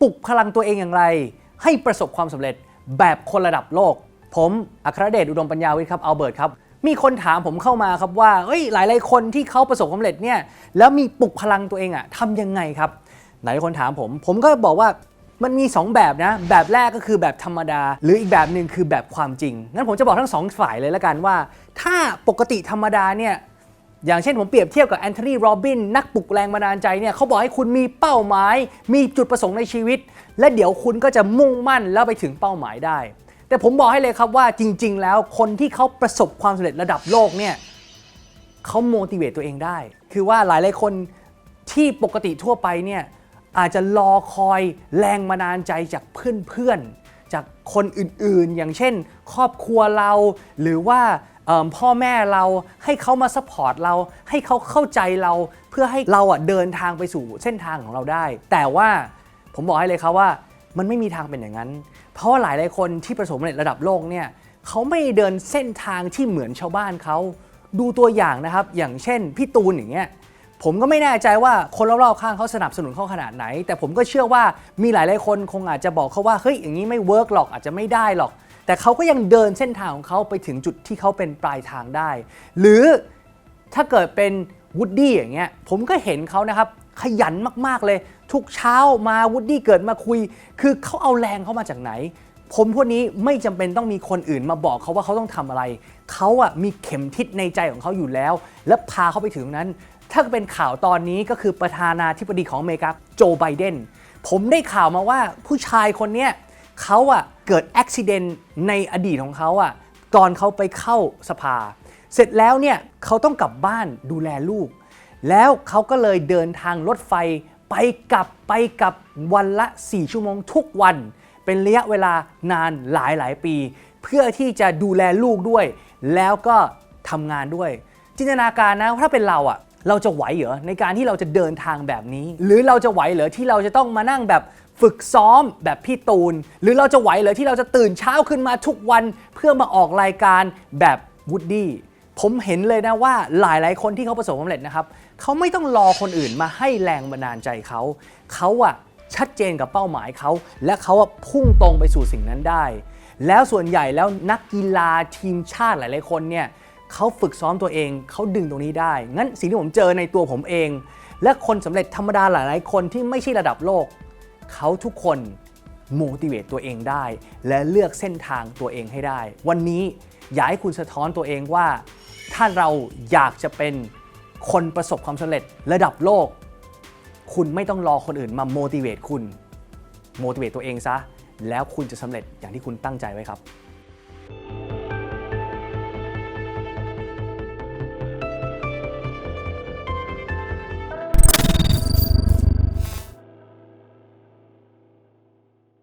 ปลุกพลังตัวเองอย่างไร ให้ประสบความสำเร็จแบบคนระดับโลก ผมอัครเดชอุดมปัญญาวิทย์ครับอัลเบิร์ตครับ มีคนถามผมเข้ามาครับว่าเอ้ยหลายๆคนที่เขาประสบความสำเร็จเนี่ยแล้วมีปลุกพลังตัวเองอะทำยังไงครับ หลายคนถามผม ผมก็บอกว่ามันมี 2 แบบนะ แบบแรกก็คือแบบธรรมดา หรืออีกแบบหนึ่งคือแบบความจริง งั้นผมจะบอกทั้งสองฝ่ายเลยละกันว่า ถ้าปกติธรรมดาเนี่ย อย่างเช่นผมเปรียบเทียบกับแอนโทนีโรบินนักปลุกแรงบันดาลใจเนี่ยเขาบอกให้คุณมีเป้าหมาย มีจุดประสงค์ในชีวิต และเดี๋ยวคุณก็จะมุ่งมั่นแล้วไปถึงเป้าหมายได้ แต่ผมบอกให้เลยครับว่าจริง ๆ แล้วคนที่เขาประสบความสำเร็จระดับโลกเนี่ยเขาโมดิเวตตัวเองได้ คือว่าหลายหลายๆคนที่ปกติทั่วไปเนี่ยอาจจะรอคอยแรงบันดาลใจจากเพื่อนๆ จากคนอื่นๆ อย่างเช่น ครอบครัวเรา หรือว่า พ่อแม่เราให้เขามาซัพพอร์ตเราให้เขาเข้าใจเราเพื่อให้เราอะเดินทางไปสู่เส้นทางของเราได้ แต่ว่าผมบอกให้เลยครับว่ามันไม่มีทางเป็นอย่างนั้น เพราะว่าหลายหลายคนที่ประสบความสำเร็จระดับโลกเนี่ยเขาไม่เดินเส้นทางที่เหมือนชาวบ้านเขาดูตัวอย่างนะครับ อย่างเช่นพี่ตูนอย่างเงี้ย ผมก็ไม่แน่ใจว่าคนรอบๆข้างเขาสนับสนุนเขาขนาดไหน แต่ผมก็เชื่อว่ามีหลายๆคนคงอาจจะบอกเขาว่าเฮ้ยอย่างนี้ไม่เวิร์กหรอกอาจจะไม่ได้หรอก แต่เขาก็ยังเดินเส้นทางของเขาไปถึงจุดที่เขาเป็นปลายทางได้ หรือถ้าเกิดเป็นวูดดี้อย่างเงี้ยผมก็เห็นเขานะครับขยันมากๆเลย ทุกเช้ามาวูดดี้เกิดมาคุย คือเขาเอาแรงเขามาจากไหน ผมพวกนี้ไม่จำเป็นต้องมีคนอื่นมาบอกเขาว่าเขาต้องทำอะไร เขาอะมีเข็มทิศในใจของเขาอยู่แล้ว และพาเขาไปถึงนั้น ถ้าเป็นข่าวตอนนี้ก็คือประธานาธิบดีของอเมริกาโจไบเดนผมได้ข่าวมาว่าผู้ชายคนเนี้ยเขาอะเกิดอุบิเหตุในอดีตของเขาอะตอนเขาไปเข้าสภา เสร็จแล้วเนี่ยเขาต้องกลับบ้านดูแลลูก แล้วเขาก็เลยเดินทางรถไฟไปกลับไปกลับวันละ 4 ชั่วโมงทุกวัน เป็นระยะเวลานานหลายหลายปี เพื่อที่จะดูแลลูกด้วย แล้วก็ทำงานด้วย จินตนาการนะถ้าเป็นเราอะ เราจะไหวเหรอในการที่เราจะเดินทางแบบนี้ หรือเราจะไหวเหรอที่เราจะต้องมานั่งแบบฝึกซ้อมแบบพี่ตูน หรือเราจะไหวเหรอที่เราจะตื่นเช้าขึ้นมาทุกวันเพื่อมาออกรายการแบบวูดดี้ผมเห็นเลยนะว่าหลายๆคนที่เขาประสบความสำเร็จนะครับเขาไม่ต้องรอคนอื่นมาให้แรงบันดาลใจเขาเขาอะชัดเจนกับเป้าหมายเขา และเขาอะพุ่งตรงไปสู่สิ่งนั้นได้ แล้วส่วนใหญ่แล้วนักกีฬาทีมชาติหลาย ๆ คนเนี่ย เขาฝึกซ้อมตัวเอง เขาดึงตรงนี้ได้ งั้นสิ่งที่ผมเจอในตัวผมเอง และคนสำเร็จธรรมดาหลายๆ คนที่ไม่ใช่ระดับโลก เขาทุกคน motivate ตัวเองได้ และเลือกเส้นทางตัวเองให้ได้ วันนี้อยากให้คุณสะท้อนตัวเองว่า ถ้าเราอยากจะเป็นคนประสบความสำเร็จระดับโลก คุณไม่ต้องรอคนอื่นมา motivate คุณ motivate ตัวเองซะ แล้วคุณจะสำเร็จอย่างที่คุณตั้งใจไว้ครับ